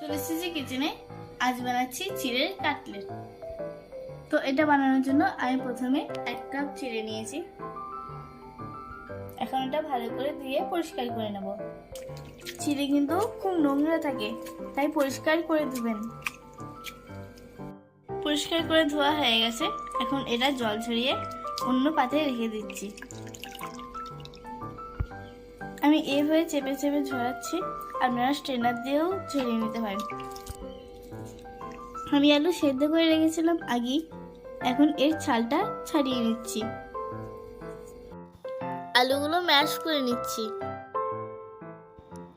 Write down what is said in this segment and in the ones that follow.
চলে এসেছি কিচেনে আজ বানাচ্ছি চিড়ের কাটলেট। তো এটা বানানোর জন্য আমি প্রথমে এক কাপ চিড়ে নিয়েছি। এখন এটা ভালো করে ধুয়ে পরিষ্কার করে নেব। চিড়ে কিন্তু খুব নোংরা থাকে, তাই পরিষ্কার করে ধুবেন। পরিষ্কার করে ধোয়া হয়ে গেছে, এখন এটা জল ছড়িয়ে অন্য পাত্রে রেখে দিচ্ছি। আমি এইভাবে চেপে চেপে ঝরাচ্ছি আপনারা স্ট্রেনার দিয়েও ঝরিয়ে নিতে পারেন। আমি আলু সেদ্ধ করে রেখেছিলাম আগেই এখন এর ছালটা ছাড়িয়ে নিচ্ছি। আলুগুলো ম্যাশ করে নিচ্ছি।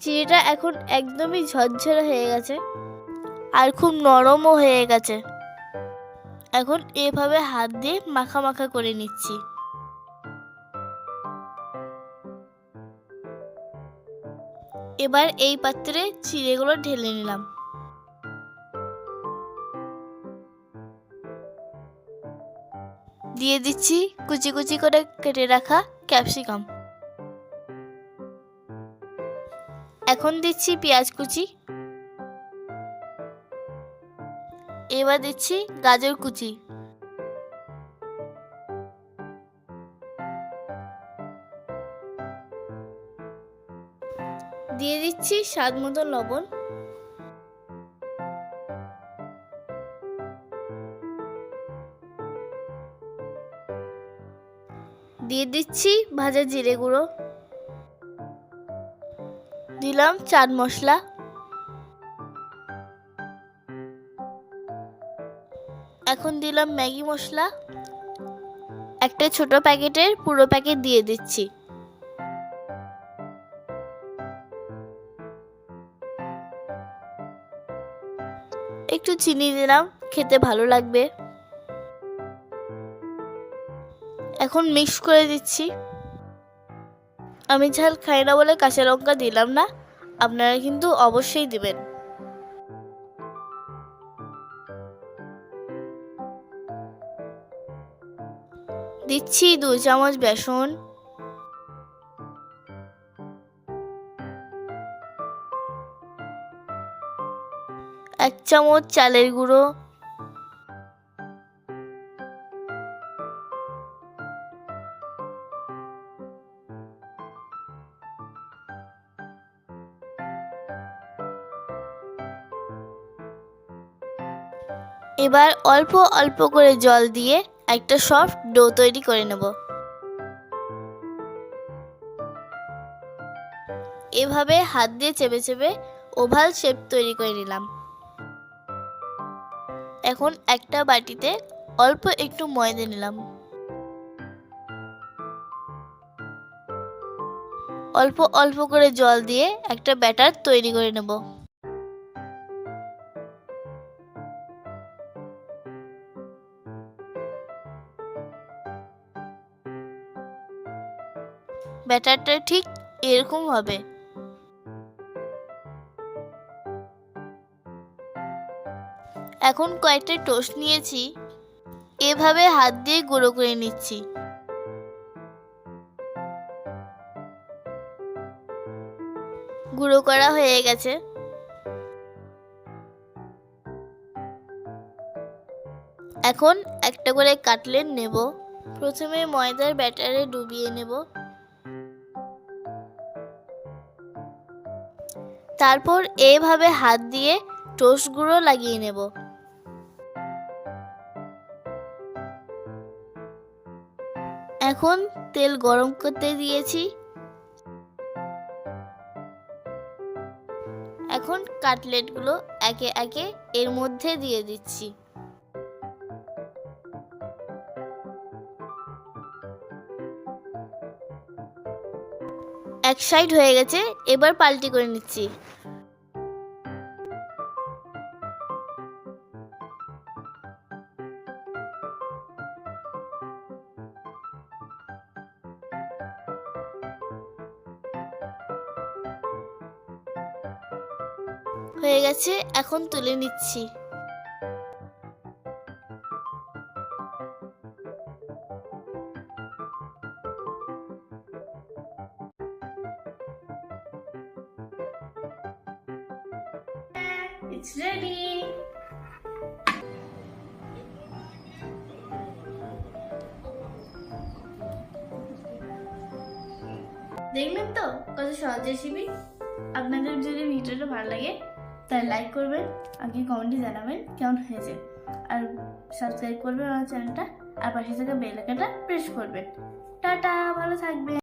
চিড়েটা এখন একদমই ঝরঝরে হয়ে গেছে আর খুব নরমও হয়ে গেছে। এখন এভাবে হাত দিয়ে মাখা মাখা করে নিচ্ছি। এবার এই পাত্রে চিড়েগুলো ঢেলে নিলাম। দিয়ে দিচ্ছি কুচি কুচি করে কেটে রাখা ক্যাপসিকাম। এখন দিচ্ছি পেঁয়াজ কুচি। এবার দিচ্ছি গাজর কুচি। দিয়ে দিচ্ছি স্বাদ মতো লবণ। দিয়ে দিচ্ছি ভাজা জিরে গুঁড়ো। দিলাম চাট মশলা। এখন দিলাম ম্যাগি মশলা। একটা ছোট প্যাকেটের পুরো প্যাকেট দিয়ে দিচ্ছি। একটু চিনি দিলাম খেতে ভালো লাগবে। এখন মিক্স করে দিচ্ছি। আমি ঝাল খাই না বলে কাঁচা লঙ্কা দিলাম না, আপনারা কিন্তু অবশ্যই দিবেন। দিচ্ছি দু চামচ বেসন। এক চামচ চালের গুঁড়ো। এবার অল্প অল্প করে জল দিয়ে একটা সফট ডো তৈরি করে নেব। এভাবে হাত দিয়ে চেপে চেপে ওভাল শেপ তৈরি করে নিলাম। এখন একটা বাটিতে অল্প একটু ময়দা নিলাম। অল্প অল্প করে জল দিয়ে একটা ব্যাটার তৈরি করে নেব। ব্যাটারটা ঠিক এরকম হবে। এখন কয়েকটা টোস্ট নিয়েছি। এভাবে হাত দিয়ে গুঁড়ো করে নিচ্ছি। গুঁড়ো করা হয়ে গেছে। এখন একটা করে কাটলেট নেব। প্রথমে ময়দার ব্যাটারে ডুবিয়ে নেব। তারপর এভাবে হাত দিয়ে টোস্ট গুঁড়ো লাগিয়ে নেব। এখন তেল গরম করতে দিয়েছি। এখন কাটলেটগুলো একে একে এর মধ্যে দিয়ে দিচ্ছি। এক সাইড হয়ে গেছে, এবার পাল্টি করে নিচ্ছি। হয়ে গেছে, এখন তুলে নিচ্ছি। দেখলেন তো? কত সহজ রেসিপি আপনাদের যদি ভিডিওটা ভালো লাগে তাহলে লাইক করবেন, আগে কমেন্টে জানাবেন কেমন হয়েছে। আর সাবস্ক্রাইব করবেন আমার চ্যানেলটা আর পাশে থাকা বেল প্রেস করবেন। টাটা, ভালো থাকবেন।